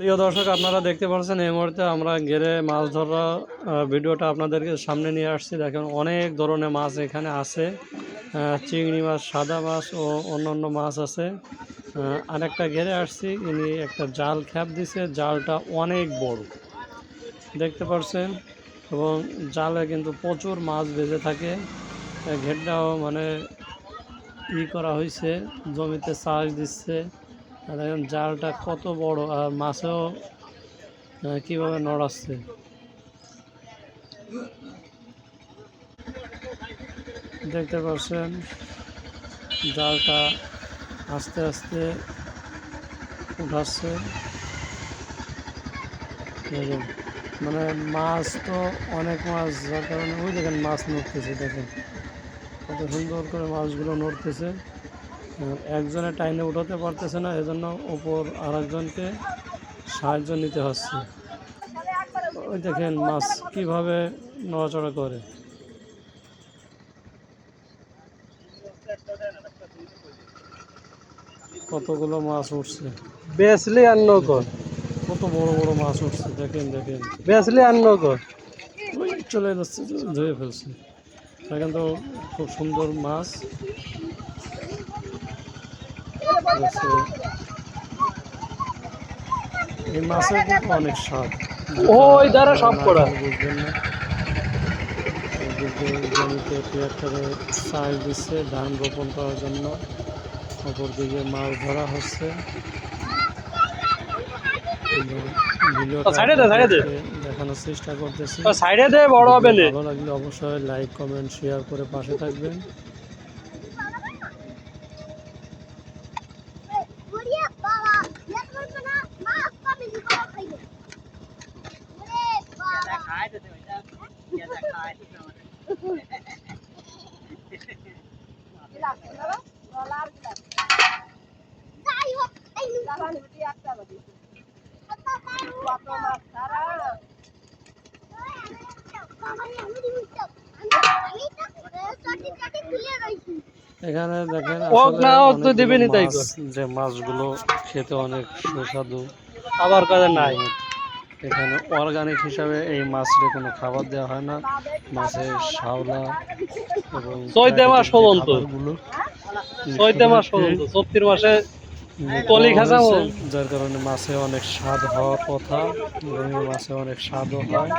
প্রিয় দর্শক, আপনারা দেখতে পাচ্ছেন এই মুহূর্তে আমরা গেরে মাছ ধরা ভিডিওটা আপনাদেরকে সামনে নিয়ে আসছি। দেখেন অনেক ধরনের মাছ এখানে আছে চিংড়ি মাছ, সাদা মাছ ও অন্যান্য মাছ আছে। আরেকটা ঘেরে আসছি, ইনি একটা জাল খ্যাপ দিছে, জালটা অনেক বড়। দেখতে পাচ্ছেন? এবং জালে কিন্তু প্রচুর মাছ বেঁধে থাকে। ঘেরটাও মানে ই করা হয়েছে জমিতে চাষ দিচ্ছে। দেখেন জালটা কত বড়, আর মাছেও কীভাবে নড়াচ্ছে। দেখতে পাচ্ছেন, জালটা আস্তে আস্তে উঠাচ্ছে। মানে মাছ তো অনেক মাছ, যার কারণে ওই দেখেন মাছ নড়তেছে, দেখেন। কত সুন্দর করে মাছগুলো নড়তেছে। একজনে টাইনে উঠাতে পারতেছে না এজন্য ওপর আর একজনকে সাহায্য নিতে হচ্ছে। ওই দেখেন মাছ কীভাবে নড়াচড়া করে। কতগুলো মাছ উঠছে। বেসলি আর নৌকো কত বড় বড় মাছ উঠছে দেখেন দেখেন। বেসলি আর নৌকো ওই চলে যাচ্ছে ধুয়ে ফেলছে। দেখেন তো খুব সুন্দর মাছ। এই মাছের কিন্তু অনেক স্বাদ। ওই দ্বারা সব করা। বুঝবেন না জমিতে ট্রাক্টরে সার দিচ্ছে ধান রোপণ করার জন্য। অপর দিকে মাছ ধরা হচ্ছে। দেখানোর চেষ্টা করতেছি। সাইডে দে বড় হবে ভালো লাগলে অবশ্যই লাইক কমেন্ট শেয়ার করে পাশে থাকবেন Maria, bala, ya করবে না মাছ পাবে কি করে খাইবে ওরে বাবা যাই হোক এই এখানে দেখেন যে মাছগুলো খেতে অনেক সুস্বাদু। আবার কাজে নাই এখানে অর্গানিক হিসাবে এই মাছের কোনো খাবার দেওয়া হয় না মাছের শাওলা এবং চৈতে মাস পর্যন্ত। চৈতে মাস পর্যন্ত চৈত্রির মাসে কলি। যার কারণে মাছে অনেক স্বাদ হওয়ার কথা মাছে অনেক স্বাদও হয়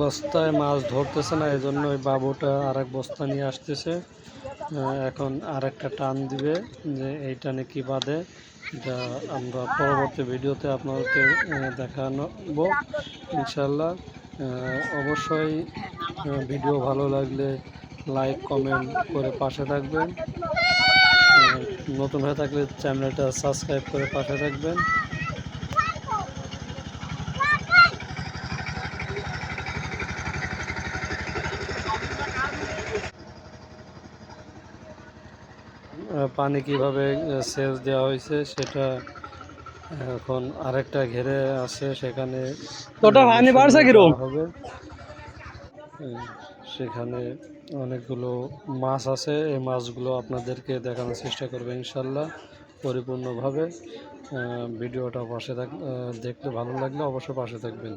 বস্তায় মাছ ধরতেছে না এই জন্য ওই বাবুটা আর এক বস্তা নিয়ে আসতেছে। এখন আর একটা টান দিবে যে এই টানে কী বাঁধে এটা আমরা পরবর্তী ভিডিওতে আপনাদেরকে দেখানোবো। ইনশাল্লাহ অবশ্যই ভিডিও ভালো লাগলে লাইক, কমেন্ট করে পাশে থাকবেন। নতুন হয়ে থাকলে চ্যানেলটা সাবস্ক্রাইব করে পাশে থাকবেন। পানি কীভাবে সেচ দেওয়া হয়েছে সেটা এখন আরেকটা ঘেরে আছে সেখানে পানি বাড়ছে? হবে। সেখানে অনেকগুলো মাছ আছে এই মাছগুলো আপনাদেরকে দেখানোর চেষ্টা করবে ইনশাল্লাহ পরিপূর্ণভাবে। ভিডিওটা পাশে থাক দেখতে ভালো লাগলে অবশ্যই পাশে থাকবেন।